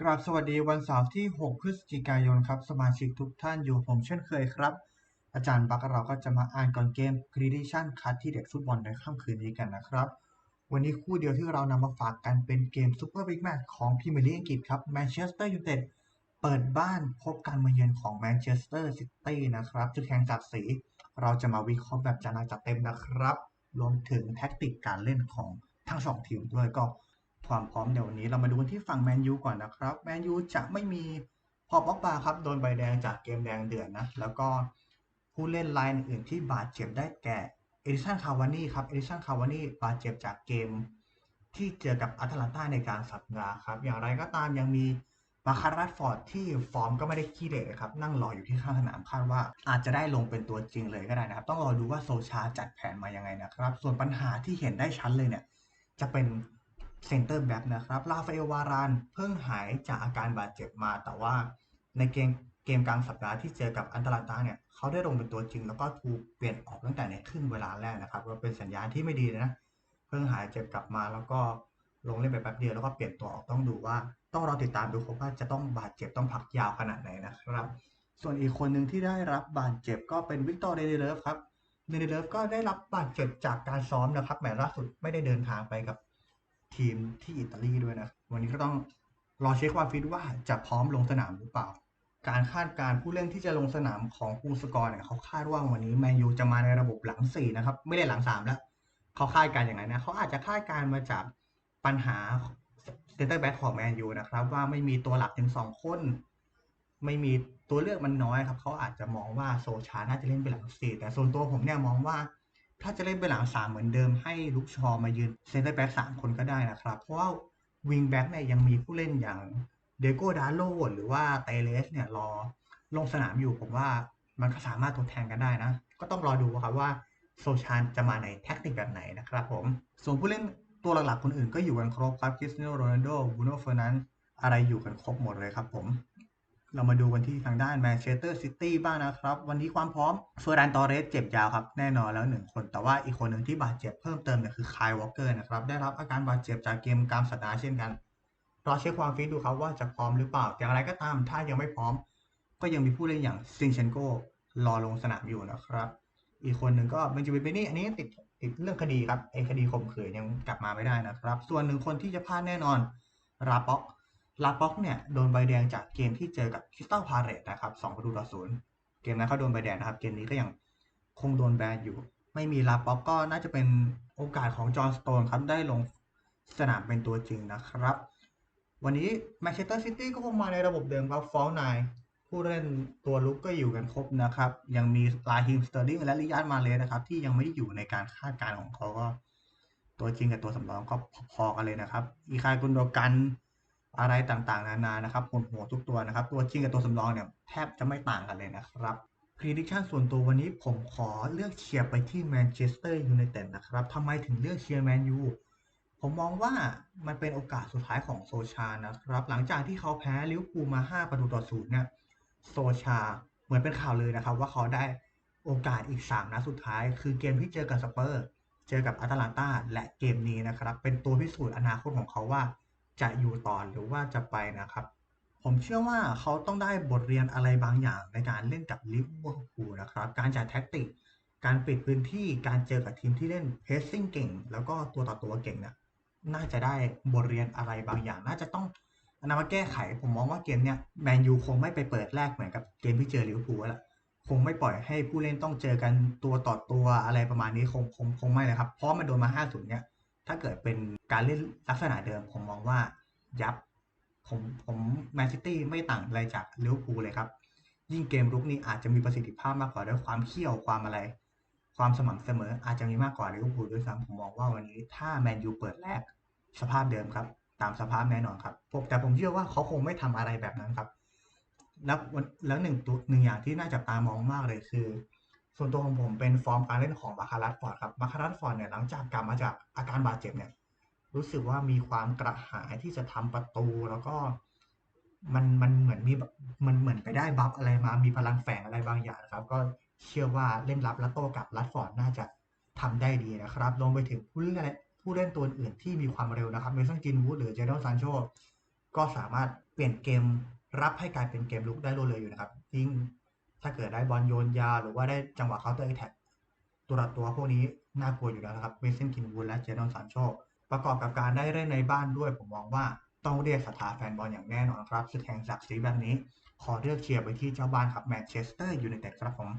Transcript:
กราบสวัสดีวันเสาร์ที่ 6 พฤศจิกายนครับ สมาชิกทุกท่านอยู่ผมเช่นเคยครับ อาจารย์บักเราก็จะมาอ่านก่อนเกม Prediction คัดที่เด็กฟุตบอลในค่ำคืนนี้กันนะครับ วันนี้คู่เดียวที่เรานำมาฝากกันเป็นเกมซูเปอร์บิ๊กแมตช์ของพรีเมียร์ลีกอังกฤษครับแมนเชสเตอร์ยูไนเต็ดเปิดบ้านพบการมาเยือนของแมนเชสเตอร์ซิตี้นะครับจุดแข่งจากสี เราจะมาวิเคราะห์แบบจานาจัดเต็มนะครับรวมถึงแท็กติกการเล่นของทั้งสองทีมด้วยก็ ความพร้อมเดี๋ยววันนี้เรามาดูกันที่ฝั่งแมนยูก่อนนะครับแมนยูจะไม่มีพอบ็อกบาครับโดนใบแดงจากเกมแดงเดือดนะ แล้วก็ผู้เล่นรายอื่นที่บาดเจ็บได้แก่เอดิสันคาวานี่ครับเอดิสันคาวานี่บาดเจ็บจากเกมที่เจอกับอัตแลนตาในการสัปดาห์ครับ อย่างไรก็ตามยังมีมาคารัสฟอร์ดที่ฟอร์มก็ไม่ได้ขี้เหร่ครับ นั่งรออยู่ที่ข้างสนามคาดว่าอาจจะได้ลงเป็นตัวจริงเลยก็ได้นะครับ ต้องรอดูว่าโซชาจัดแผนมายังไงนะครับ ส่วนปัญหาที่เห็นได้ชัดเลยเนี่ย จะเป็น เซนเตอร์แบ็กนะครับลาฟาเอลวารานเพิ่งหายจากอาการบาดเจ็บมา แต่ว่าในเกมเกมกลางสัปดาห์ที่เจอกับอันตราตาเนี่ยเขาได้ลงเป็นตัวจริง แล้วก็ถูกเปลี่ยนออกตั้งแต่ในครึ่งเวลาแรกนะครับก็เป็นสัญญาณที่ไม่ดีเลยนะ เพิ่งหายเจ็บกลับมาแล้วก็ลงเล่นไปแป๊บเดียวแล้วก็เปลี่ยนตัวออกต้องดูว่า ต้องรอติดตามดูครับว่าจะต้องบาดเจ็บต้องพักยาวขนาดไหนนะครับ ส่วนอีกคนหนึ่งที่ได้รับบาดเจ็บก็เป็นวิกตอร์เดเดเลฟครับเดเดเลฟก็ได้รับบาดเจ็บจากการซ้อมนะครับแหมล่าสุดไม่ได้เดินทางไปกับ ทีมที่อิตาลีด้วยนะ วันนี้ก็ต้องรอเช็คความฟิตว่าจะพร้อมลงสนามหรือเปล่า การคาดการผู้เล่นที่จะลงสนามของคูสกอร์เนี่ยเขาคาดว่าวันนี้แมนยูจะมาในระบบหลังสี่นะครับไม่ได้หลังสามแล้วเขาคาดการอย่างไรนะเขาอาจจะคาดการมาจากปัญหาเซนเตอร์แบ็กของแมนยูนะครับ ว่าไม่มีตัวหลักถึงสองคน ไม่มีตัวเลือกมันน้อยครับเขาอาจจะมองว่าโซชาน่าจะเล่นเป็นหลังสี่แต่ส่วนตัวผมเนี่ยมองว่า ถ้าจะเล่นเป็นหลังสามเหมือนเดิมให้ลุกชอมายืนเซนเตอร์แบ็กสามคนก็ได้นะครับ เพราะว่าวิงแบ็กเนี่ยยังมีผู้เล่นอย่างเดโกดาโลหรือว่าเตเลสเนี่ยรอลงสนามอยู่ผมว่ามันก็สามารถทดแทนกันได้นะ ก็ต้องรอดูครับว่าโซชานจะมาในแท็กติกแบบไหนนะครับผม ส่วนผู้เล่นตัวหลักๆคนอื่นก็อยู่กันครบครับคริสเตียโนโรนัลโดบูโน่เฟอร์นันอะไรอยู่กันครบหมดเลยครับผม เรามาดูกันที่ทางด้านแมนเชสเตอร์ซิตี้บ้างนะครับ วันนี้ความพร้อมเฟอร์รันตอเรสเจ็บยาวครับ แน่นอนแล้วหนึ่งคน แต่ว่าอีกคนหนึ่งที่บาดเจ็บเพิ่มเติมเนี่ยคือคายวอลเกอร์นะครับ ได้รับอาการบาดเจ็บจากเกมกลางสัปดาห์เช่นกันรอเช็คความฟิตดูครับว่าจะพร้อมหรือเปล่า อย่างไรก็ตามถ้ายังไม่พร้อม ก็ยังมีผู้เล่นอย่างซิงเชนโกรอลงสนามอยู่นะครับ อีกคนหนึ่งก็เบนจามินเบนี่อันนี้ติดติดเรื่องคดีครับไอ้คดีข่มขืนยังกลับมาไม่ได้นะครับ ส่วนหนึ่งคนที่จะพลาดแน่นอนราป็อก ลาป็อกเนี่ยโดนใบแดงจากเกมที่เจอกับคริสตัลพาเรตนะครับสองประตูต่อศูนย์เกมนั้นเขาโดนใบแดงนะครับ เกมนี้ก็ยังคงโดนแบนอยู่ ไม่มีลาป็อกก็น่าจะเป็นโอกาสของจอห์นสโตนครับได้ลงสนามเป็นตัวจริงนะครับ วันนี้แมนเชสเตอร์ซิตี้ก็คงมาในระบบเดิมครับฟอลนายผู้เล่นตัวลุกก็อยู่กันครบนะครับ ยังมีลาฮิมสเตอร์ลิงและลิยาร์มาเลสนะครับ ที่ยังไม่ได้อยู่ในการคาดการณ์ของเขาก็ ตัวจริงกับตัวสำรองก็พอๆกันเลยนะครับ อีคายกุนโดกัน อะไรต่างๆ นานานะครับโหดๆทุกตัวนะครับ ตัวจริงกับตัวสำรองเนี่ยแทบจะไม่ต่างกันเลยนะครับ prediction ส่วนตัววันนี้ผมขอเลือกเชียร์ไปที่แมนเชสเตอร์ยูไนเต็ดนะครับทำไมถึงเลือกเชียร์แมนยูผมมองว่ามันเป็นโอกาสสุดท้ายของโซชานะครับ หลังจากที่เขาแพ้ลิเวอร์พูลมา 5 ประตูต่อศูนย์เนี่ยโซชาเหมือนเป็นข่าวเลยนะครับ ว่าเขาได้โอกาสอีก 3 นัดสุดท้าย คือเกมที่เจอกับสเปอร์ เจอกับอาตแลนตาและเกมนี้นะครับ เป็นตัวพิสูจน์อนาคตของเขาว่า จะอยู่ต่อหรือว่าจะไปนะครับ ผมเชื่อว่าเขาต้องได้บทเรียนอะไรบางอย่างในการเล่นกับลิเวอร์พูลนะครับ การจัดแท็กติก การปิดพื้นที่ การเจอกับทีมที่เล่นเพสซิ่งเก่ง แล้วก็ตัวต่อตัวเก่งเนี่ยน่าจะได้บทเรียนอะไรบางอย่าง น่าจะต้องนำมาแก้ไข ผมมองว่าเกมเนี้ยแมนยูคงไม่ไปเปิดแรกเหมือนกับเกมที่เจอลิเวอร์พูลแล้วคงไม่ปล่อยให้ผู้เล่นต้องเจอกันตัวต่อตัวอะไรประมาณนี้คงคงคงไม่เลยครับ เพราะมันโดนมา5-0เนี่ย ถ้าเกิดเป็นการเล่นลักษณะเดิมผมมองว่ายับ ผมผมแมนซิตี้ไม่ต่างอะไรจากลิเวอร์พูลเลยครับ ยิ่งเกมรุกนี้อาจจะมีประสิทธิภาพมากกว่าด้วยความเขี้ยวความอะไร ความสม่ำเสมออาจจะมีมากกว่าลิเวอร์พูลด้วยซ้ำผมมองว่าวันนี้ถ้าแมนยูเปิดแรกสภาพเดิมครับ ตามสภาพแน่นอนครับผมแต่ผมเชื่อว่าเขาคงไม่ทำอะไรแบบนั้นครับ แล้วแล้วหนึ่งตัวหนึ่งอย่างที่น่าจับตามองมากเลยคือ ส่วนตัวของผมเป็นฟอร์มการเล่นของบาคารัสฟอร์ดครับบาคารัสฟอร์ดเนี่ยหลังจากกลับมาจากอาการบาดเจ็บเนี่ย รู้สึกว่ามีความกระหายที่จะทำประตูแล้วก็มันมันเหมือนมีมันเหมือนไปได้บัฟอะไรมา มีพลังแฝงอะไรบางอย่างครับ ก็เชื่อว่าเล่นรับและโต้กับรัดฟอร์ดน่าจะทำได้ดีนะครับรวมไปถึงผู้เล่นผู้เล่นตัวอื่นที่มีความเร็วนะครับเมสันกินวูดหรือเจเดลซานโชก็สามารถเปลี่ยนเกมรับให้กลายเป็นเกมลุกได้รวดเร็วอยู่นะครับยิ่ง ถ้าเกิดได้บอลโยนยา หรือว่าได้จังหวะเคาน์เตอร์แท็กตัวตัวพวกนี้น่ากลัวอยู่แล้วนะครับเมสันกินวูลและเจดอนซานโชประกอบกับการได้เล่นในบ้านด้วย ผมมองว่าต้องเรียกศรัทธาแฟนบอลอย่างแน่นอนครับสุดแห่งศักดิ์ศรีแบบนี้ ขอเลือกเชียร์ไปที่เจ้าบ้านครับแมนเชสเตอร์ยูไนเต็ดครับผม